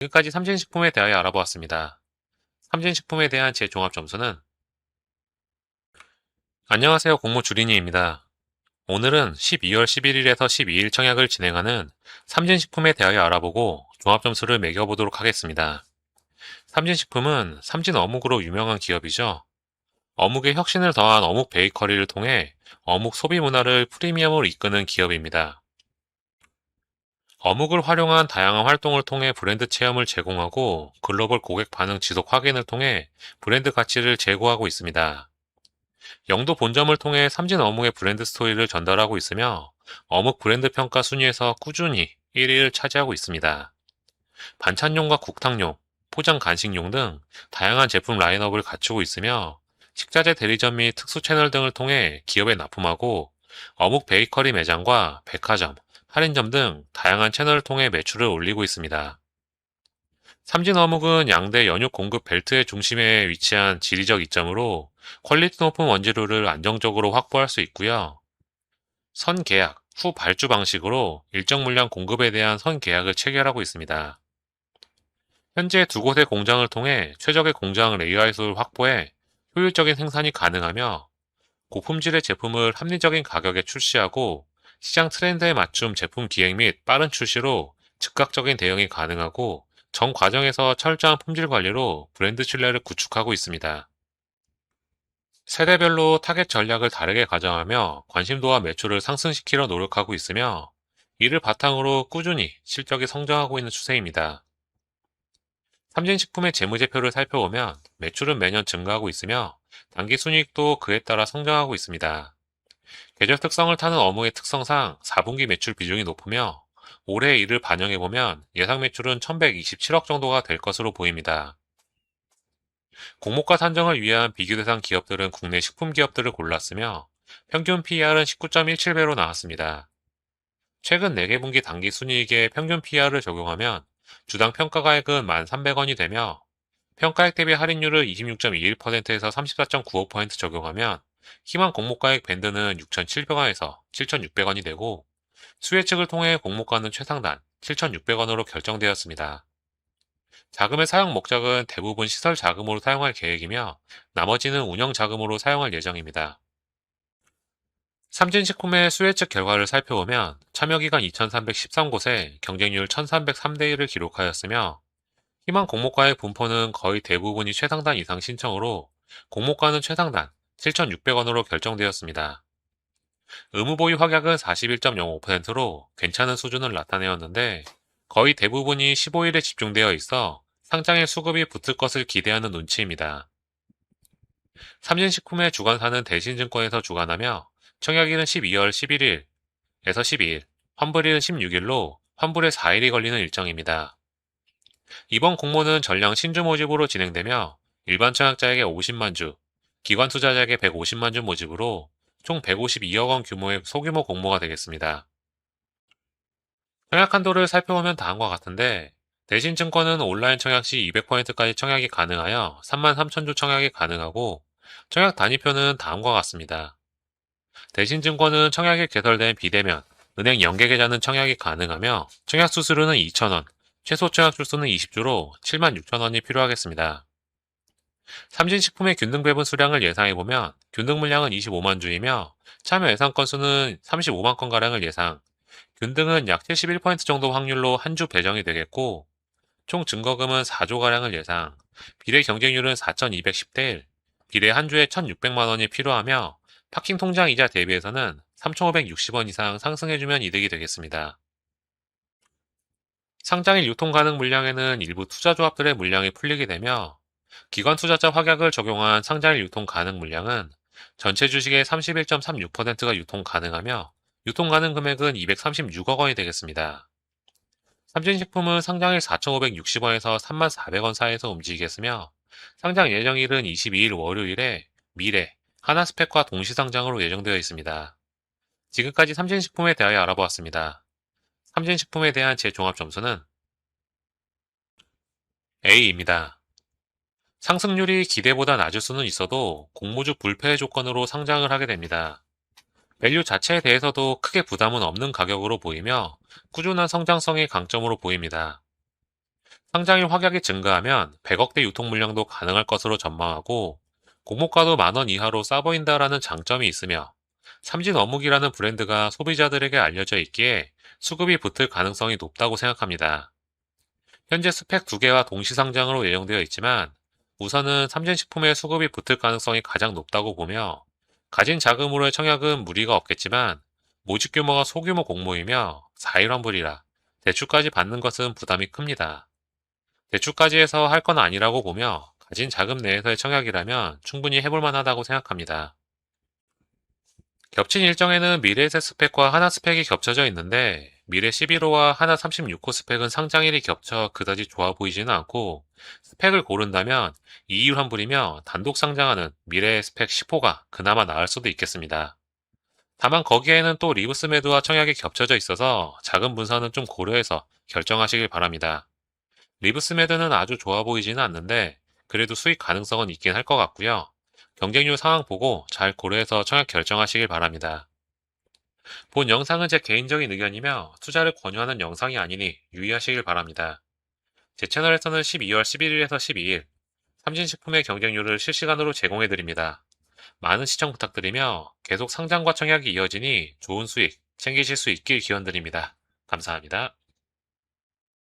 지금까지 삼진식품에 대하여 알아보았습니다. 삼진식품에 대한 제 종합 점수는 안녕하세요 공모 주린이입니다. 오늘은 12월 11일에서 12일 청약을 진행하는 삼진식품에 대하여 알아보고 종합 점수를 매겨보도록 하겠습니다. 삼진식품은 삼진 어묵으로 유명한 기업이죠. 어묵에 혁신을 더한 어묵 베이커리를 통해 어묵 소비 문화를 프리미엄으로 이끄는 기업입니다. 어묵을 활용한 다양한 활동을 통해 브랜드 체험을 제공하고 글로벌 고객 반응 지속 확인을 통해 브랜드 가치를 제고하고 있습니다. 영도 본점을 통해 삼진 어묵의 브랜드 스토리를 전달하고 있으며 어묵 브랜드 평가 순위에서 꾸준히 1위를 차지하고 있습니다. 반찬용과 국탕용, 포장 간식용 등 다양한 제품 라인업을 갖추고 있으며 식자재 대리점 및 특수 채널 등을 통해 기업에 납품하고 어묵 베이커리 매장과 백화점, 할인점 등 다양한 채널을 통해 매출을 올리고 있습니다. 삼진 어묵은 양대 연육 공급 벨트의 중심에 위치한 지리적 이점으로 퀄리티 높은 원재료를 안정적으로 확보할 수 있고요. 선 계약, 후 발주 방식으로 일정 물량 공급에 대한 선 계약을 체결하고 있습니다. 현재 두 곳의 공장을 통해 최적의 공장 레이아웃을 확보해 효율적인 생산이 가능하며 고품질의 제품을 합리적인 가격에 출시하고 시장 트렌드에 맞춤 제품 기획 및 빠른 출시로 즉각적인 대응이 가능하고 전 과정에서 철저한 품질 관리로 브랜드 신뢰를 구축하고 있습니다. 세대별로 타겟 전략을 다르게 가정하며 관심도와 매출을 상승시키려 노력하고 있으며 이를 바탕으로 꾸준히 실적이 성장하고 있는 추세입니다. 삼진식품의 재무제표를 살펴보면 매출은 매년 증가하고 있으며 단기 순이익도 그에 따라 성장하고 있습니다. 계절 특성을 타는 어묵의 특성상 4분기 매출 비중이 높으며 올해 이를 반영해 보면 예상 매출은 1127억 정도가 될 것으로 보입니다. 공모가 산정을 위한 비교 대상 기업들은 국내 식품 기업들을 골랐으며 평균 PER은 19.17배로 나왔습니다. 최근 4개 분기 단기 순이익에 평균 PER을 적용하면 주당 평가가액은 1,300원이 되며 평가액 대비 할인율을 26.21%에서 34.95% 적용하면 희망 공모가액 밴드는 6,700원에서 7,600원이 되고 수혜측을 통해 공모가는 최상단 7,600원으로 결정되었습니다. 자금의 사용 목적은 대부분 시설 자금으로 사용할 계획이며 나머지는 운영 자금으로 사용할 예정입니다. 삼진식품의 수혜측 결과를 살펴보면 참여기간 2313곳에 경쟁률 1303대 1을 기록하였으며 희망 공모가의 분포는 거의 대부분이 최상단 이상 신청으로 공모가는 최상단 7,600원으로 결정되었습니다. 의무보유 확약은 41.05%로 괜찮은 수준을 나타내었는데 거의 대부분이 15일에 집중되어 있어 상장의 수급이 붙을 것을 기대하는 눈치입니다. 삼진식품의 주관사는 대신증권에서 주관하며 청약일은 12월 11일에서 12일, 환불일은 16일로 환불에 4일이 걸리는 일정입니다. 이번 공모는 전량 신주 모집으로 진행되며 일반 청약자에게 50만 주, 기관 투자자에게 150만 주 모집으로 총 152억 원 규모의 소규모 공모가 되겠습니다. 청약 한도를 살펴보면 다음과 같은데 대신 증권은 온라인 청약 시 200%까지 청약이 가능하여 3만 3천 주 청약이 가능하고 청약 단위표는 다음과 같습니다. 대신 증권은 청약이 개설된 비대면, 은행 연계계좌는 청약이 가능하며 청약 수수료는 2,000원, 최소 청약 주수는 20주로 7만 6천원이 필요하겠습니다. 삼진식품의 균등 배분 수량을 예상해보면 균등 물량은 25만 주이며 참여 예상 건수는 35만 건가량을 예상, 균등은 약 71% 정도 확률로 한 주 배정이 되겠고 총 증거금은 4조가량을 예상, 비례 경쟁률은 4,210대 1, 비례 한 주에 1,600만 원이 필요하며 파킹 통장 이자 대비해서는 3,560원 이상 상승해주면 이득이 되겠습니다. 상장일 유통 가능 물량에는 일부 투자조합들의 물량이 풀리게 되며 기관 투자자 확약을 적용한 상장일 유통 가능 물량은 전체 주식의 31.36%가 유통 가능하며 유통 가능 금액은 236억 원이 되겠습니다. 삼진식품은 상장일 4,560원에서 3,400원 사이에서 움직이겠으며 상장 예정일은 22일 월요일에 미래, 하나스펙과 동시상장으로 예정되어 있습니다. 지금까지 삼진식품에 대하여 알아보았습니다. 삼진식품에 대한 제 종합 점수는 A입니다. 상승률이 기대보다 낮을 수는 있어도 공모주 불패 조건으로 상장을 하게 됩니다. 밸류 자체에 대해서도 크게 부담은 없는 가격으로 보이며 꾸준한 성장성이 강점으로 보입니다. 상장일 확약이 증가하면 100억대 유통 물량도 가능할 것으로 전망하고 공모가도 만원 이하로 싸 보인다라는 장점이 있으며 삼진 어묵이라는 브랜드가 소비자들에게 알려져 있기에 수급이 붙을 가능성이 높다고 생각합니다. 현재 스펙 두 개와 동시 상장으로 예정되어 있지만 우선은 삼진식품의 수급이 붙을 가능성이 가장 높다고 보며 가진 자금으로의 청약은 무리가 없겠지만 모집 규모가 소규모 공모이며 4일 환불이라 대출까지 받는 것은 부담이 큽니다. 대출까지 해서 할 건 아니라고 보며 가진 자금 내에서의 청약이라면 충분히 해볼 만하다고 생각합니다. 겹친 일정에는 미래에셋 스펙과 하나 스펙이 겹쳐져 있는데 미래 11호와 하나 36호 스펙은 상장일이 겹쳐 그다지 좋아 보이지는 않고 스펙을 고른다면 2일 환불이며 단독 상장하는 미래 스펙 10호가 그나마 나을 수도 있겠습니다. 다만 거기에는 또 리브스 매도와 청약이 겹쳐져 있어서 작은 분산은 좀 고려해서 결정하시길 바랍니다. 리브스 매도는 아주 좋아 보이지는 않는데 그래도 수익 가능성은 있긴 할 것 같고요. 경쟁률 상황 보고 잘 고려해서 청약 결정하시길 바랍니다. 본 영상은 제 개인적인 의견이며 투자를 권유하는 영상이 아니니 유의하시길 바랍니다. 제 채널에서는 12월 11일에서 12일 삼진식품의 경쟁률을 실시간으로 제공해드립니다. 많은 시청 부탁드리며 계속 상장과 청약이 이어지니 좋은 수익 챙기실 수 있길 기원드립니다. 감사합니다.